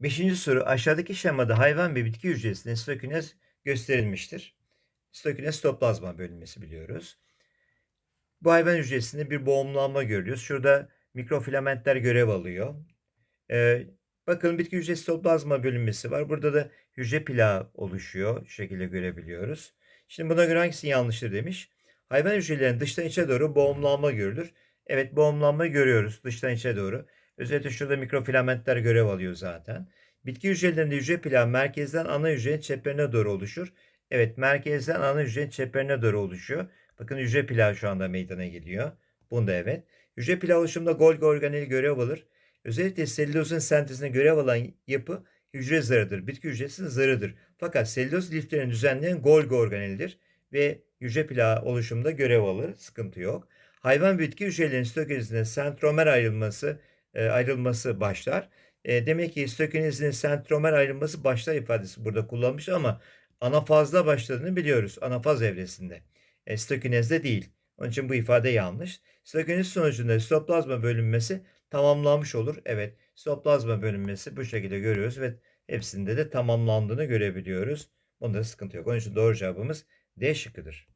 Beşinci soru aşağıdaki şemada hayvan ve bitki hücresinde sitokinez gösterilmiştir. Sitokinez sitoplazma bölünmesi biliyoruz. Bu hayvan hücresinde bir boğumlanma görüyoruz. Şurada mikrofilamentler görev alıyor. Ee, bakın bitki hücresi sitoplazma bölünmesi var. Burada da hücre plağı oluşuyor. Şu şekilde görebiliyoruz. Şimdi buna göre hangisi yanlıştır demiş. Hayvan hücrelerinin dıştan içe doğru boğumlanma görülür. Evet boğumlanma görüyoruz dıştan içe doğru. Özellikle şurada mikrofilamentler görev alıyor zaten. Bitki hücrelerinde hücre plağı merkezden ana hücrenin çeperine doğru oluşur. Evet merkezden ana hücrenin çeperine doğru oluşuyor. Bakın hücre plağı şu anda meydana geliyor. Bunda evet. Hücre plağı oluşumunda Golgi organeli görev alır. Özellikle selülozun sentezine görev alan yapı hücre zarıdır. Bitki hücresinin zarıdır. Fakat selüloz liflerini düzenleyen Golgi organelidir ve hücre plağı oluşumunda görev alır. Sıkıntı yok. Hayvan bitki hücrelerinin sitokinezinde sentromer ayrılması ayrılması başlar. E, demek ki sitokinezinin sentromer ayrılması başlar ifadesi burada kullanılmış ama anafazda başladığını biliyoruz. Anafaz evresinde. E, sitokinezde değil. Onun için bu ifade yanlış. Sitokinez sonucunda sitoplazma bölünmesi tamamlanmış olur. Evet, sitoplazma bölünmesi bu şekilde görüyoruz ve hepsinde de tamamlandığını görebiliyoruz. Bunda sıkıntı yok. Onun için doğru cevabımız D şıkkıdır.